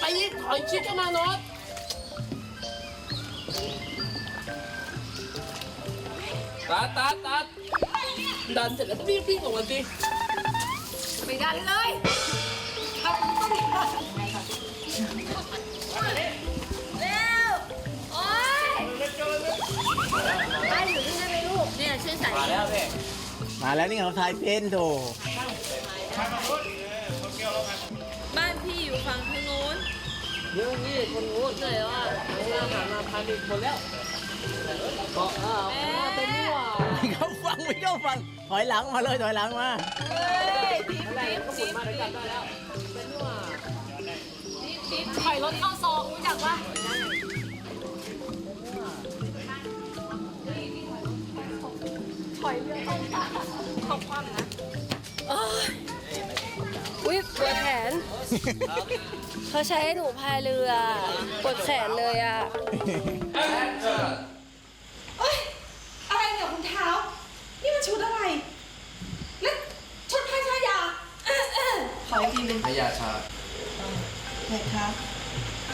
ไปอีกถอยชิดเข้ามาโน้ตตัดตัดตัดดันเสร็จแล้วก็วิ่งวิ่งออกมาสิไม่ดันเลยทำต้องเร็วโอ๊ยไปอยู่ที่นั่นไหมลูกเนี่ยช่วยใส่มาแล้วพี่มาแล้วนี่เขาทายเป็นโถ บ้านพี่อยู่ฝั่งทางโน้นเดี๋ยวนี่คนงูเหนื่อยว่ะมาหามาพันอีกคนแล้วเกาะอ้าวเต็มนี่หว่าไม่เข้าฟังไม่เข้าฟังถอยหลังมาเลยถอยหลังมาเฮ้ยทิปอะไรทิปก็หมุทินปมาได้จับได้แล้วเต็มนี่หว่าทิปถอยรถเข้าซองรู้จักปะ เขาใช้ให้หนูพายเรือปวดแขนเลยอะ เอ้ย อะไรเนี่ยคุณเท้า นี่มันชุดอะไร แล้วชุดพระชายาเอ้อเอ้อขออีกทีหนึงพยาชาเพคะ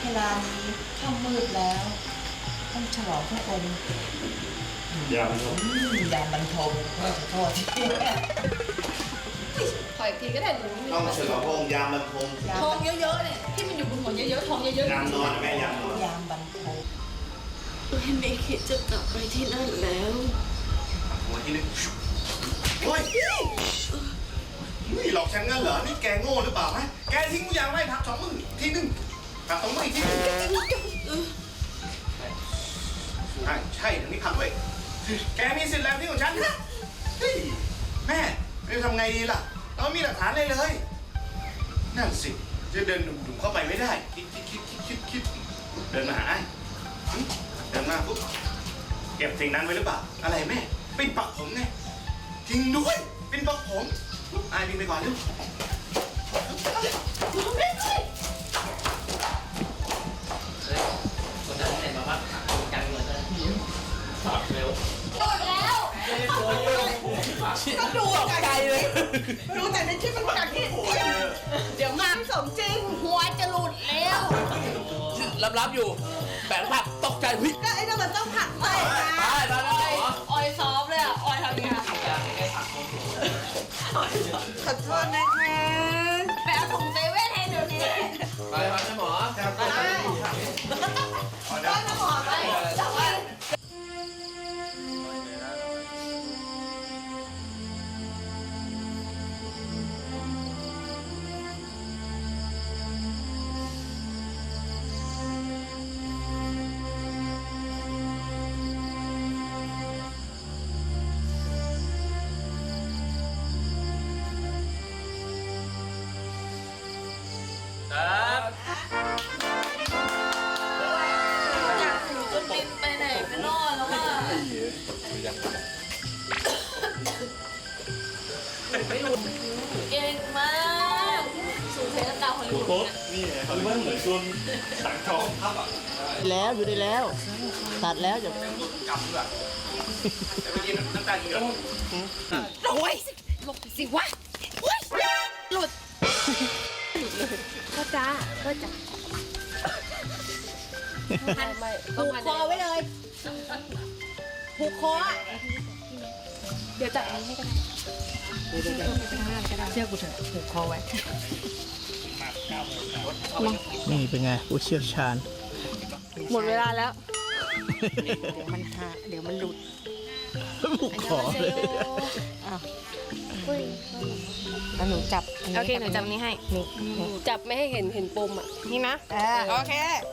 เวลานี้ค่ำมืดแล้ว ต้องฉลองพระองค์ยามครับอืมยามบรรทมขอโทษทีถ อยอีกทีก็ได้หนูต้องเฉลิมพระองค์ยามบรรทมยามทองเยอะๆเนี่ยที่มันอยู่บนหัวเยอะๆทองเยอะยามนอนแม่ยามนอนยามบรรทมไม่คิดจะกลับไปที่นั่นแล้วหัวที่นึงโอ้ยนี่หลอกฉันงั้นเหรอ นี่แกโง่หรือเปล่าฮะแกทิ้งกูยางไว้พักสองมือทีหนึ่งพักสองมืออีกทีหนึ่งใช่ใช่ทางนี้พักด้วยแกมีสิทธิ์แล้วที่ของฉันนะเฮ้ยแม่จะทำไงดีล่ะ เราไม่มีหลักฐานเลยเลย นั่นสิ จะเดินดุ่มๆเข้าไปไม่ได้ คิดคิดคิดคิดคิดคิดเดินมาหาไอ้หึเดินมาปุ๊บเก็บสิ่งนั้นไว้หรือเปล่า อะไรแม่เป็นปักผมไงจริงด้วยเป็นปักผมไอ้บินไปก่อนเร็วคนนั้นไหนมาบ้างกันเงินเลยถอดเร็วๆก็ดูไกล เลยดูแต่ในคลิปมันกัดที่เดี๋ยวมาไม่สมจริง หัวจะหลุดแล้ว รับรับอยู่แบงค์ผักตกใจเฮ้ยก็ไอ้นั่นมันต้องผัดใส่ไปนะไปไปไปออยซอฟเลยอะออยทำยังไงขอโทษนะคะ เก่งมากสูงเทสตาฮอลลีวูดโต๊ะเนี่ยนี่ไงเขาเรียกว่าเหมือนโดนสังทองทับอะแล้วอยู่ได้แล้ว ตัดแล้วจะกำด้วยแต่เมื่อกี้น้ำตาลเยอะโอ้ยหลบสิวะโอ้ยหลุดก็จ้าก็จ้าผูกคอไว้เลยผูกคอเดี๋ยวจับนี้ให้ก็ได้ เชื่อกูเถอะผูกคอไว้นี่เป็นไงผู้เชี่ยวชาญ หมดเวลาแล้ว เดี๋ยวมันหาเดี๋ยวมันหลุดผูกคอเลยแล้วหนูจับโอเคหนูจับนี้ให้นี่จับไม่ให้เห็นเห็นปมอะนี่นะโอเค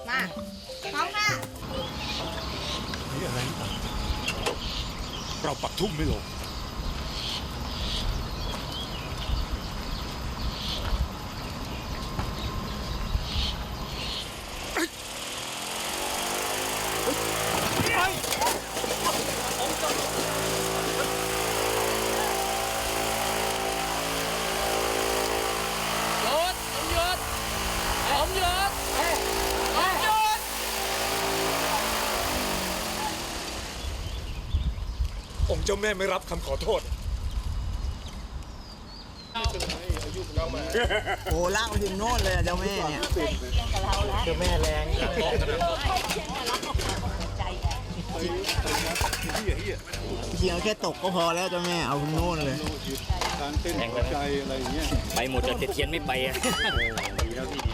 มาพร้อมค่ะเราปักทุ่มไม่ลง หยุดหยุดผมหยุดผมหยุด องค์เจ้าแม่ไม่รับคำขอโทษ โอ้ลากไปถึงโน่นเลยอะเจ้าแม่เนี่ยเจ้าแม่แรงเพียงแค่ตกก็พอแล้วเจ้าแม่เอาถึงโน่นเลยการเต้นหัวใจอะไรอย่างเงี้ยไปหมดแต่เทียนไม่ไปอะดีแล้วพี่ดี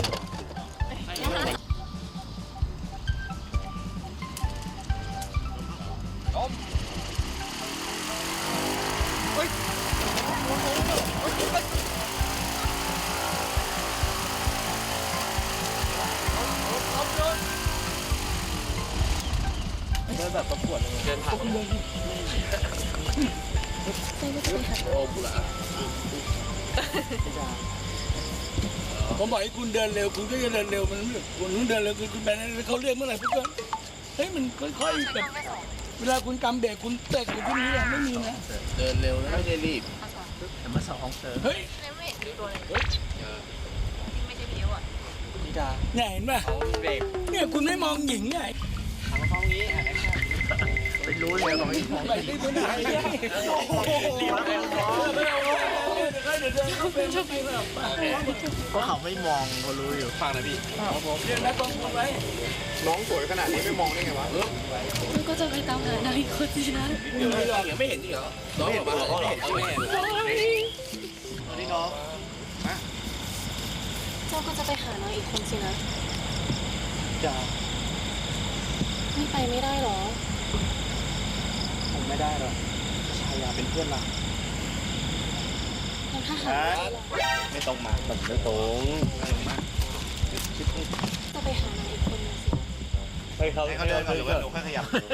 แล้วผมบอกให้คุณเดินเร็วคุณก็จะเดินเร็วมันไม่คุณต้องเดินเร็วคุณคุณไปนั้นเขาเรียกเมื่อไหร่ปุ๊บก็เฮ้ยมันค่อยๆแบบเวลาคุณกำเบรกคุณเตะคุณพวกนี้อะไม่มีนะเดินเร็วแล้วไม่ได้รีบแต่มาสองเติมเฮ้ยเนี่ยเห็นป่ะเนี่ยคุณไม่มองหญิงไงไปรู้เลยของพี่ไปที่คุณไหนโอ้โหไม่เอาเดี๋ยวเดินเข้าไปชอบไปแบบก็เขาไม่มองเขารู้อยู่ฟังนะพี่เรียนแล้วต้องพูดไว้น้องสวยขนาดนี้ไม่มองได้ไงวะก็จะไปตามหานางอีกคนสินะเดี๋ยวไม่ยังไม่เห็นจริงเหรอน้องออกมาไม่เห็นไม่เห็นโอ้ยตอนนี้น้องเจ้าก็จะไปหานางอีกคนสินะจ้าไม่ไปไม่ได้หรอผม ไม่ได้หรอกชายาเป็นเพื่อนเราแล้วถ้าหาไม่ได้ล่ะไม่ต้องมาแบบไม่ตรงจะไปหานางอีกคนนึงสิให้เขาให้เขาเดินก่อนหรือว่าหนูค่อยขยับสง